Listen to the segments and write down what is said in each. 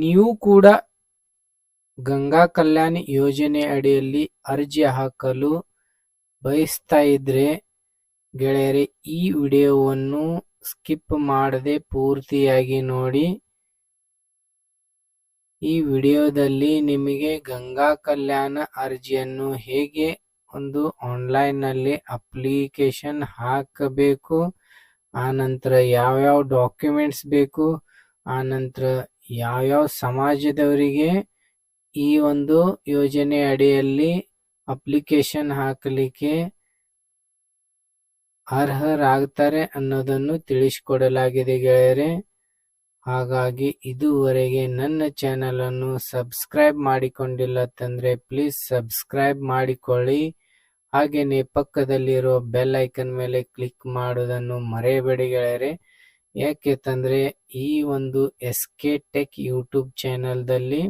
ನೀವು ಕೂಡ ಗಂಗಾ ಕಲ್ಯಾಣ ಯೋಜನೆ ಅಡಿಯಲ್ಲಿ ಅರ್ಜಿ ಹಾಕಲು ಬಯಸ್ತಾ ಇದ್ರೆ ಗೆಳೆಯರೆ, ಈ ವಿಡಿಯೋವನ್ನು ಸ್ಕಿಪ್ ಮಾಡದೆ ಪೂರ್ತಿಯಾಗಿ ನೋಡಿ. ಈ ವಿಡಿಯೋದಲ್ಲಿ ನಿಮಗೆ ಗಂಗಾ ಕಲ್ಯಾಣ ಅರ್ಜಿಯನ್ನು ಹೇಗೆ ಒಂದು ಆನ್ಲೈನ್ನಲ್ಲಿ ಅಪ್ಲಿಕೇಶನ್ ಹಾಕಬೇಕು ಆನಂತರ ನಂತರ ಯಾವ್ಯಾವ ಡಾಕ್ಯುಮೆಂಟ್ಸ್ ಬೇಕು ಆನಂತರ ನಂತರ ಯಾವ್ಯಾವ ಸಮಾಜದವರಿಗೆ ಈ ಒಂದು ಯೋಜನೆ ಅಡಿಯಲ್ಲಿ ಅಪ್ಲಿಕೇಶನ್ ಹಾಕಲಿಕ್ಕೆ ಅರ್ಹರಾಗ್ತಾರೆ ಅನ್ನೋದನ್ನು ತಿಳಿಸಿಕೊಡಲಾಗಿದೆ ಗೆಳೆಯರೆ. ಹಾಗಾಗಿ ಇದುವರೆಗೆ ನನ್ನ ಚಾನೆಲ್ ಅನ್ನು ಸಬ್ಸ್ಕ್ರೈಬ್ ಮಾಡಿಕೊಂಡಿಲ್ಲ ತಂದ್ರೆ ಪ್ಲೀಸ್ ಸಬ್ಸ್ಕ್ರೈಬ್ ಮಾಡಿಕೊಳ್ಳಿ. ಹಾಗೆಯೇ ಪಕ್ಕದಲ್ಲಿರೋ ಬೆಲ್ ಐಕನ್ ಮೇಲೆ ಕ್ಲಿಕ್ ಮಾಡುವುದನ್ನು ಮರೆಯಬೇಡಿ ಗೆಳೆಯರೆ. ಯಾಕೆ ತಂದ್ರೆ ಈ ಒಂದು ಎಸ್ ಕೆ ಟೆಕ್ ಯೂಟ್ಯೂಬ್ ಚಾನೆಲ್ದಲ್ಲಿ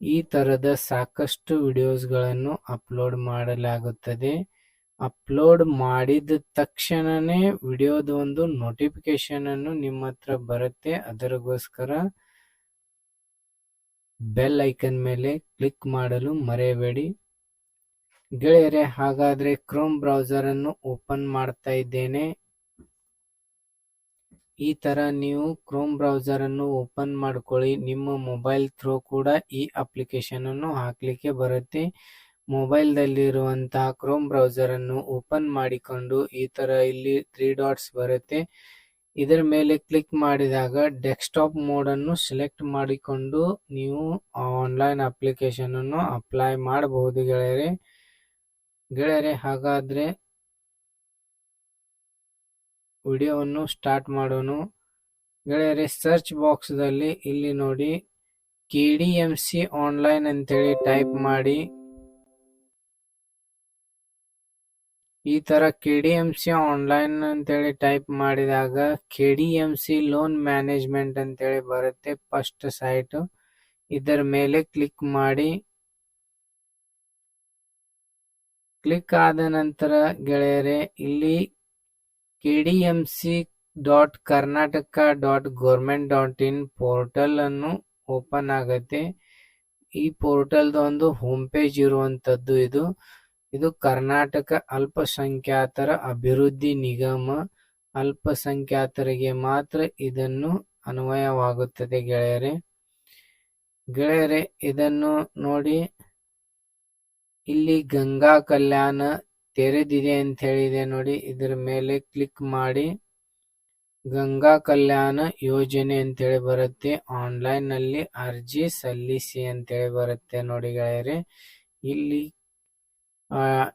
ಈ ತರದ ಸಾಕಷ್ಟು ವಿಡಿಯೋಸ್ಗಳನ್ನು ಅಪ್ಲೋಡ್ ಮಾಡಲಾಗುತ್ತದೆ. ಅಪ್ಲೋಡ್ ಮಾಡಿದ ತಕ್ಷಣನೇ ವಿಡಿಯೋದ ಒಂದು ನೋಟಿಫಿಕೇಶನ್ ಅನ್ನು ನಿಮ್ಮ ಹತ್ರ ಬರುತ್ತೆ. ಅದರಗೋಸ್ಕರ ಬೆಲ್ ಐಕನ್ ಮೇಲೆ ಕ್ಲಿಕ್ ಮಾಡಲು ಮರೆಯಬೇಡಿ. ಗೆಳೆಯರೆ, ಹಾಗಾದ್ರೆ ಕ್ರೋಮ್ ಬ್ರೌಸರ್ ಅನ್ನು ಓಪನ್ ಮಾಡ್ತಾ ಇದ್ದೇನೆ. ಈ ತರ ನೀವು ಕ್ರೋಮ್ ಬ್ರೌಸರ್ ಅನ್ನು ಓಪನ್ ಮಾಡ್ಕೊಳ್ಳಿ. ನಿಮ್ಮ ಮೊಬೈಲ್ ಥ್ರೂ ಕೂಡ ಈ ಅಪ್ಲಿಕೇಶನ್ ಅನ್ನು ಹಾಕ್ಲಿಕ್ಕೆ ಬರುತ್ತೆ. ಮೊಬೈಲ್ ದಲ್ಲಿರುವಂತಹ ಕ್ರೋಮ್ ಬ್ರೌಸರ್ ಅನ್ನು ಓಪನ್ ಮಾಡಿಕೊಂಡು ಈ ತರ ಇಲ್ಲಿ ತ್ರೀ ಡಾಟ್ಸ್ ಬರುತ್ತೆ. ಇದರ ಮೇಲೆ ಕ್ಲಿಕ್ ಮಾಡಿದಾಗ ಡೆಸ್ಕ್ಟಾಪ್ ಮೋಡ್ ಅನ್ನು ಸೆಲೆಕ್ಟ್ ಮಾಡಿಕೊಂಡು ನೀವು ಆನ್ಲೈನ್ ಅಪ್ಲಿಕೇಶನ್ ಅನ್ನು ಅಪ್ಲೈ ಮಾಡಬಹುದು ಗೆಳೆಯರೆ. ಗೆಳೆಯರೆ, ಹಾಗಾದ್ರೆ ವಿಡಿಯೋವನ್ನು ಸ್ಟಾರ್ಟ್ ಮಾಡೋಣ ಗೆಳೆಯರೆ ಸರ್ಚ್ ಬಾಕ್ಸ್ ದಲ್ಲಿ ಇಲ್ಲಿ ನೋಡಿ K D M C online ಅಂತೇಳಿ ಟೈಪ್ ಮಾಡಿ. ಈ ತರ K D M C online ಅಂತೇಳಿ ಟೈಪ್ ಮಾಡಿದಾಗ K D M C loan management ಅಂತೇಳಿ ಬರುತ್ತೆ ಫಸ್ಟ್ ಸೈಟ್ ಇದರ ಮೇಲೆ ಕ್ಲಿಕ್ ಮಾಡಿ. ಕ್ಲಿಕ್ ಆದ ನಂತರ ಗೆಳೆಯರೆ, ಇಲ್ಲಿ K D M C dot Karnataka dot government dot in portal ಅನ್ನು ಓಪನ್ ಆಗತ್ತೆ. ಈ ಪೋರ್ಟಲ್ದ ಒಂದು ಹೋಮ್ ಪೇಜ್ ಇರುವಂತದ್ದು ಇದು. ಇದು ಕರ್ನಾಟಕ ಅಲ್ಪಸಂಖ್ಯಾತರ ಅಭಿವೃದ್ಧಿ ನಿಗಮ. ಅಲ್ಪಸಂಖ್ಯಾತರಿಗೆ ಮಾತ್ರ ಇದನ್ನು ಅನ್ವಯವಾಗುತ್ತದೆ ಗೆಳೆಯರೆ. ಗೆಳೆಯರೆ, ಇದನ್ನು ನೋಡಿ. ಇಲ್ಲಿ ಗಂಗಾ ಕಲ್ಯಾಣ ತೆರೆದಿದೆ ಅಂತ ಹೇಳಿದೆ ನೋಡಿ. ಇದರ ಮೇಲೆ ಕ್ಲಿಕ್ ಮಾಡಿ ಗಂಗಾ ಕಲ್ಯಾಣ ಯೋಜನೆ ಅಂತೇಳಿ ಬರುತ್ತೆ. ಆನ್ಲೈನ್ನಲ್ಲಿ ಅರ್ಜಿ ಸಲ್ಲಿಸಿ ಅಂತೇಳಿ ಬರುತ್ತೆ ನೋಡಿ ಗೆಳೆಯರೆ. ಇಲ್ಲಿ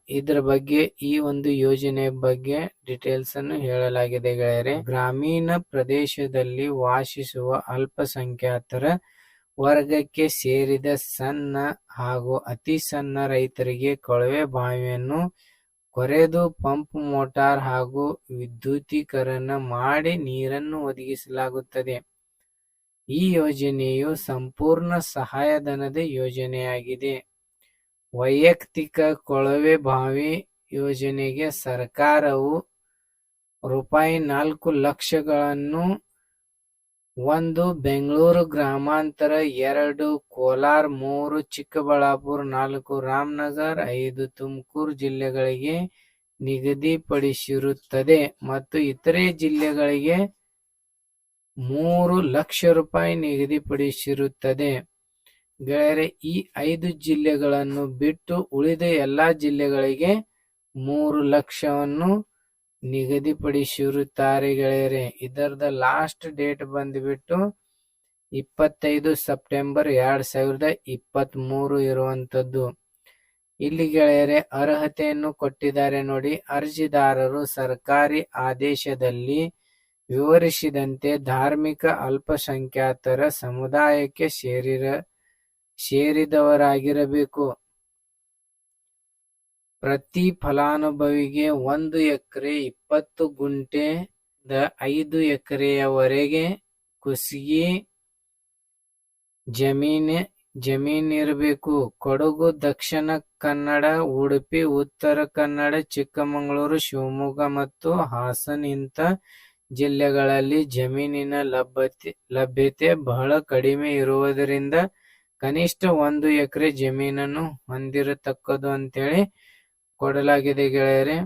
ಇದರ ಬಗ್ಗೆ ಈ ಒಂದು ಯೋಜನೆ ಬಗ್ಗೆ ಡೀಟೇಲ್ಸ್ ಅನ್ನು ಹೇಳಲಾಗಿದೆ ಗೆಳೆಯರೆ. ಗ್ರಾಮೀಣ ಪ್ರದೇಶದಲ್ಲಿ ವಾಸಿಸುವ ಅಲ್ಪಸಂಖ್ಯಾತರ ವರ್ಗಕ್ಕೆ ಸೇರಿದ ಸಣ್ಣ ಹಾಗೂ ಅತಿ ಸಣ್ಣ ರೈತರಿಗೆ ಕೊಳವೆ ಬಾವಿಯನ್ನು ಕೊರೆದು ಪಂಪ್ ಮೋಟಾರ್ ಹಾಗೂ ವಿದ್ಯುತೀಕರಣ ಮಾಡಿ ನೀರನ್ನು ಒದಗಿಸಲಾಗುತ್ತದೆ. ಈ ಯೋಜನೆಯು ಸಂಪೂರ್ಣ ಸಹಾಯಧನದ ಯೋಜನೆಯಾಗಿದೆ. ವೈಯಕ್ತಿಕ ಕೊಳವೆ ಬಾವಿ ಯೋಜನೆಗೆ ಸರ್ಕಾರವು ರೂಪಾಯಿ ನಾಲ್ಕು ಲಕ್ಷಗಳನ್ನು ಒಂದು ಬೆಂಗಳೂರು ಗ್ರಾಮಾಂತರ ಎರಡು, ಕೋಲಾರ ಮೂರು, ಚಿಕ್ಕಬಳ್ಳಾಪುರ ನಾಲ್ಕು, ರಾಮನಗರ ಐದು, ತುಮಕೂರು ಜಿಲ್ಲೆಗಳಿಗೆ ನಿಗದಿಪಡಿಸಿರುತ್ತದೆ ಮತ್ತು ಇತರೆ ಜಿಲ್ಲೆಗಳಿಗೆ ಮೂರು ಲಕ್ಷ ರೂಪಾಯಿ ನಿಗದಿಪಡಿಸಿರುತ್ತದೆ. ಗೆಳೆಯರೆ, ಈ ಐದು ಜಿಲ್ಲೆಗಳನ್ನು ಬಿಟ್ಟು ಉಳಿದ ಎಲ್ಲಾ ಜಿಲ್ಲೆಗಳಿಗೆ ಮೂರು ಲಕ್ಷವನ್ನು ನಿಗದಿಪಡಿಸಿರುತ್ತಾರೆ ಗೆಳೆಯರೆ ಇದರದ ಲಾಸ್ಟ್ ಡೇಟ್ ಬಂದ್ಬಿಟ್ಟು ಇಪ್ಪತ್ತೈದು ಸೆಪ್ಟೆಂಬರ್ ಎರಡ್ ಸಾವಿರದ ಇಪ್ಪತ್ತ್ ಮೂರು ಇರುವಂತದ್ದು ಇಲ್ಲಿ ಗೆಳೆಯರೆ, ಅರ್ಹತೆಯನ್ನು ಕೊಟ್ಟಿದ್ದಾರೆ ನೋಡಿ. ಅರ್ಜಿದಾರರು ಸರ್ಕಾರಿ ಆದೇಶದಲ್ಲಿ ವಿವರಿಸಿದಂತೆ ಧಾರ್ಮಿಕ ಅಲ್ಪಸಂಖ್ಯಾತರ ಸಮುದಾಯಕ್ಕೆ ಸೇರಿರ, ಸೇರಿದವರಾಗಿರಬೇಕು. ಪ್ರತಿ ಫಲಾನುಭವಿಗೆ ಒಂದು ಎಕರೆ ಇಪ್ಪತ್ತು ಗುಂಟೆ ದ ಐದು ಎಕರೆಯವರೆಗೆ ಕುಸಿಗೆ ಜಮೀನ್, ಜಮೀನಿರಬೇಕು. ಕೊಡಗು, ದಕ್ಷಿಣ ಕನ್ನಡ, ಉಡುಪಿ, ಉತ್ತರ ಕನ್ನಡ, ಚಿಕ್ಕಮಗಳೂರು, ಶಿವಮೊಗ್ಗ ಮತ್ತು ಹಾಸನ ಇಂಥ ಜಿಲ್ಲೆಗಳಲ್ಲಿ ಜಮೀನಿನ ಲಭ್ಯತೆ ಲಭ್ಯತೆ ಬಹಳ ಕಡಿಮೆ ಇರುವುದರಿಂದ ಕನಿಷ್ಠ ಒಂದು ಎಕರೆ ಜಮೀನನ್ನು ಹೊಂದಿರತಕ್ಕದ್ದು ಅಂತೇಳಿ ಕೊಡಲಾಗಿದೆ ಗೆಳೆಯರೆ.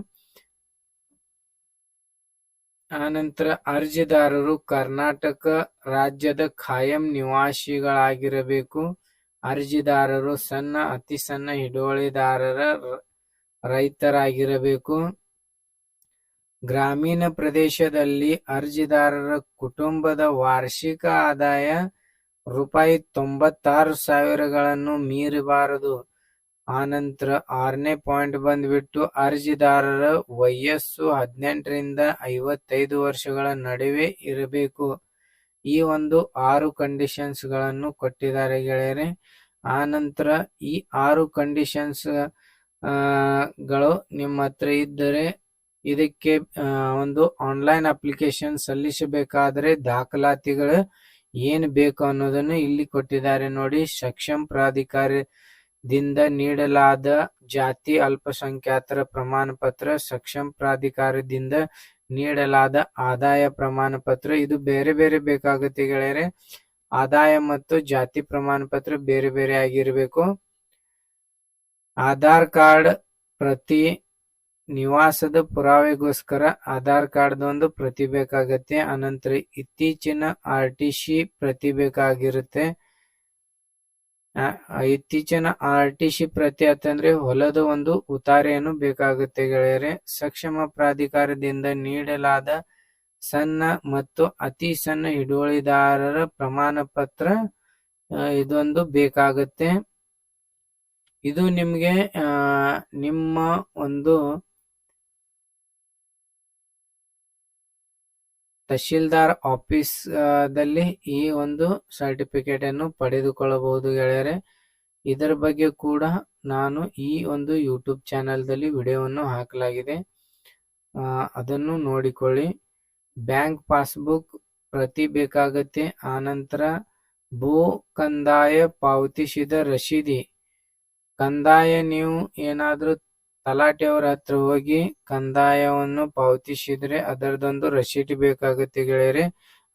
ಆನಂತರ ಅರ್ಜಿದಾರರು ಕರ್ನಾಟಕ ರಾಜ್ಯದ ಖಾಯಂ ನಿವಾಸಿಗಳಾಗಿರಬೇಕು. ಅರ್ಜಿದಾರರು ಸಣ್ಣ, ಅತಿ ಸಣ್ಣ ಹಿಡುವಳಿದಾರರ ರೈತರಾಗಿರಬೇಕು. ಗ್ರಾಮೀಣ ಪ್ರದೇಶದಲ್ಲಿ ಅರ್ಜಿದಾರರ ಕುಟುಂಬದ ವಾರ್ಷಿಕ ಆದಾಯ ರೂಪಾಯಿ ತೊಂಬತ್ತಾರು ಸಾವಿರಗಳನ್ನು ಮೀರಬಾರದು. ಆನಂತರ ಆರನೇ ಪಾಯಿಂಟ್ ಬಂದ್ಬಿಟ್ಟು ಅರ್ಜಿದಾರರ ವಯಸ್ಸು ಹದಿನೆಂಟರಿಂದ ಐವತ್ತೈದು ವರ್ಷಗಳ ನಡುವೆ ಇರಬೇಕು. ಈ ಒಂದು ಆರು ಕಂಡೀಷನ್ಸ್ಗಳನ್ನು ಕೊಟ್ಟಿದ್ದಾರೆ ಗೆಳೆಯರೆ. ಆನಂತರ ಈ ಆರು ಕಂಡೀಷನ್ಸ್ಗಳು ನಿಮ್ಮ ಹತ್ರ ಇದ್ದರೆ ಇದಕ್ಕೆ ಒಂದು ಆನ್ಲೈನ್ ಅಪ್ಲಿಕೇಶನ್ ಸಲ್ಲಿಸಬೇಕಾದರೆ ದಾಖಲಾತಿಗಳು ಏನು ಬೇಕು ಅನ್ನೋದನ್ನು ಇಲ್ಲಿ ಕೊಟ್ಟಿದ್ದಾರೆ ನೋಡಿ. ಸಕ್ಷಮ್ ಪ್ರಾಧಿಕಾರದಿಂದ ನೀಡಲಾದ ಜಾತಿ ಅಲ್ಪಸಂಖ್ಯಾತರ ಪ್ರಮಾಣ ಪತ್ರ ಸಕ್ಷಮ್ ಪ್ರಾಧಿಕಾರದಿಂದ ನೀಡಲಾದ ಆದಾಯ ಪ್ರಮಾಣ ಪತ್ರ ಇದು ಬೇರೆ ಬೇರೆ ಬೇಕಾಗುತ್ತೆ ಗೆಳೆಯರೆ. ಆದಾಯ ಮತ್ತು ಜಾತಿ ಪ್ರಮಾಣ ಪತ್ರ ಬೇರೆ ಬೇರೆ ಆಗಿರಬೇಕು. ಆಧಾರ್ ಕಾರ್ಡ್ ಪ್ರತಿ ನಿವಾಸದ ಪುರಾವೆಗೋಸ್ಕರ ಆಧಾರ್ ಕಾರ್ಡ್ ಒಂದು ಪ್ರತಿ ಬೇಕಾಗತ್ತೆ. ಅನಂತರ ಇತ್ತೀಚಿನ ಆರ್ ಟಿ ಸಿ ಪ್ರತಿ ಬೇಕಾಗಿರುತ್ತೆ. ಇತ್ತೀಚಿನ ಆರ್ ಟಿ ಸಿ ಪ್ರತಿ ಅಂತಂದ್ರೆ ಹೊಲದ ಒಂದು ಉತಾರೆಯನ್ನು ಬೇಕಾಗುತ್ತೆ ಗೆಳೆಯರೆ. ಸಕ್ಷಮ ಪ್ರಾಧಿಕಾರದಿಂದ ನೀಡಲಾದ ಸಣ್ಣ ಮತ್ತು ಅತಿ ಸಣ್ಣ ಹಿಡುವಳಿದಾರರ ಪ್ರಮಾಣ ಪತ್ರ ಇದೊಂದು ಬೇಕಾಗುತ್ತೆ. ಇದು ನಿಮಗೆ ನಿಮ್ಮ ಒಂದು ತಹಶೀಲ್ದಾರ್ ಆಫೀಸ್ ದಲ್ಲಿ ಈ ಒಂದು ಸರ್ಟಿಫಿಕೇಟ್ ಅನ್ನು ಪಡೆದುಕೊಳ್ಳಬಹುದು ಗೆಳೆಯರೆ. ಇದರ ಬಗ್ಗೆ ಕೂಡ ನಾನು ಈ ಒಂದು ಯೂಟ್ಯೂಬ್ ಚಾನೆಲ್ದಲ್ಲಿ ವಿಡಿಯೋವನ್ನು ಹಾಕಲಾಗಿದೆ. ಅದನ್ನು ನೋಡಿಕೊಳ್ಳಿ. ಬ್ಯಾಂಕ್ ಪಾಸ್ಬುಕ್ ಪ್ರತಿ ಬೇಕಾಗತ್ತೆ. ಆನಂತರ ಭೂ ಕಂದಾಯ ಪಾವತಿಸಿದ ರಶೀದಿ. ಕಂದಾಯ ನೀವು ಏನಾದರೂ ತಲಾಟೆಯವರ ಹತ್ರ ಹೋಗಿ ಕಂದಾಯವನ್ನು ಪಾವತಿಸಿದ್ರೆ ಅದರದೊಂದು ರಸೀಟ್ ಬೇಕಾಗತ್ತೆ ಗೆಳೆಯರೆ.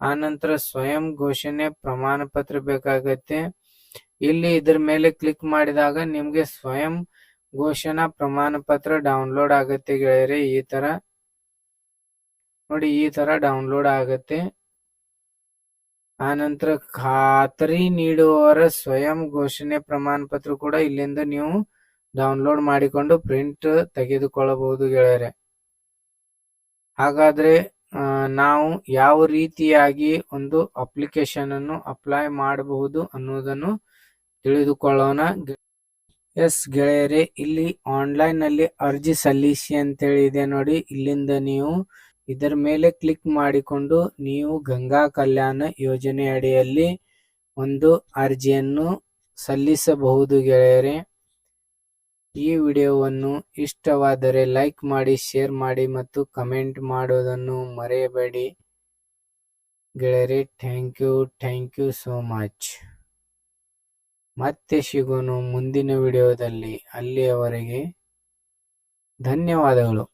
ಆನಂತರ ಸ್ವಯಂ ಘೋಷಣೆ ಪ್ರಮಾಣ ಪತ್ರ ಬೇಕಾಗತ್ತೆ. ಇಲ್ಲಿ ಇದ್ರ ಮೇಲೆ ಕ್ಲಿಕ್ ಮಾಡಿದಾಗ ನಿಮ್ಗೆ ಸ್ವಯಂ ಘೋಷಣಾ ಪ್ರಮಾಣ ಪತ್ರ ಡೌನ್ಲೋಡ್ ಆಗತ್ತೆ ಗೆಳೆಯರೆ. ಈ ತರ ನೋಡಿ, ಈ ತರ ಡೌನ್ಲೋಡ್ ಆಗತ್ತೆ. ಆನಂತರ ಖಾತರಿ ನೀಡುವವರ ಸ್ವಯಂ ಘೋಷಣೆ ಪ್ರಮಾಣ ಪತ್ರ ಕೂಡ ಇಲ್ಲಿಂದ ನೀವು ಡೌನ್ಲೋಡ್ ಮಾಡಿಕೊಂಡು ಪ್ರಿಂಟ್ ತೆಗೆದುಕೊಳ್ಳಬಹುದು ಗೆಳೆಯರೆ. ಹಾಗಾದ್ರೆ ನಾವು ಯಾವ ರೀತಿಯಾಗಿ ಒಂದು ಅಪ್ಲಿಕೇಶನ್ ಅನ್ನು ಅಪ್ಲೈ ಮಾಡಬಹುದು ಅನ್ನೋದನ್ನು ತಿಳಿದುಕೊಳ್ಳೋಣ. ಎಸ್ ಗೆಳೆಯರೆ, ಇಲ್ಲಿ ಆನ್ಲೈನ್ನಲ್ಲಿ ಅರ್ಜಿ ಸಲ್ಲಿಸಿ ಅಂತೇಳಿ ಇದೆ ನೋಡಿ. ಇಲ್ಲಿಂದ ನೀವು ಇದರ ಮೇಲೆ ಕ್ಲಿಕ್ ಮಾಡಿಕೊಂಡು ನೀವು ಗಂಗಾ ಕಲ್ಯಾಣ ಯೋಜನೆ ಅಡಿಯಲ್ಲಿ ಒಂದು ಅರ್ಜಿಯನ್ನು ಸಲ್ಲಿಸಬಹುದು ಗೆಳೆಯರೆ. ಈ ವಿಡಿಯೋವನ್ನು ಇಷ್ಟವಾದರೆ ಲೈಕ್ ಮಾಡಿ, ಶೇರ್ ಮಾಡಿ ಮತ್ತು ಕಮೆಂಟ್ ಮಾಡೋದನ್ನು ಮರೆಯಬೇಡಿ. ಗೆಳೆಯರೆ, thank you thank you so much. ಮತ್ತೆ ಸಿಗೋನು ಮುಂದಿನ ವಿಡಿಯೋದಲ್ಲಿ. ಅಲ್ಲಿಯವರೆಗೆ ಧನ್ಯವಾದಗಳು.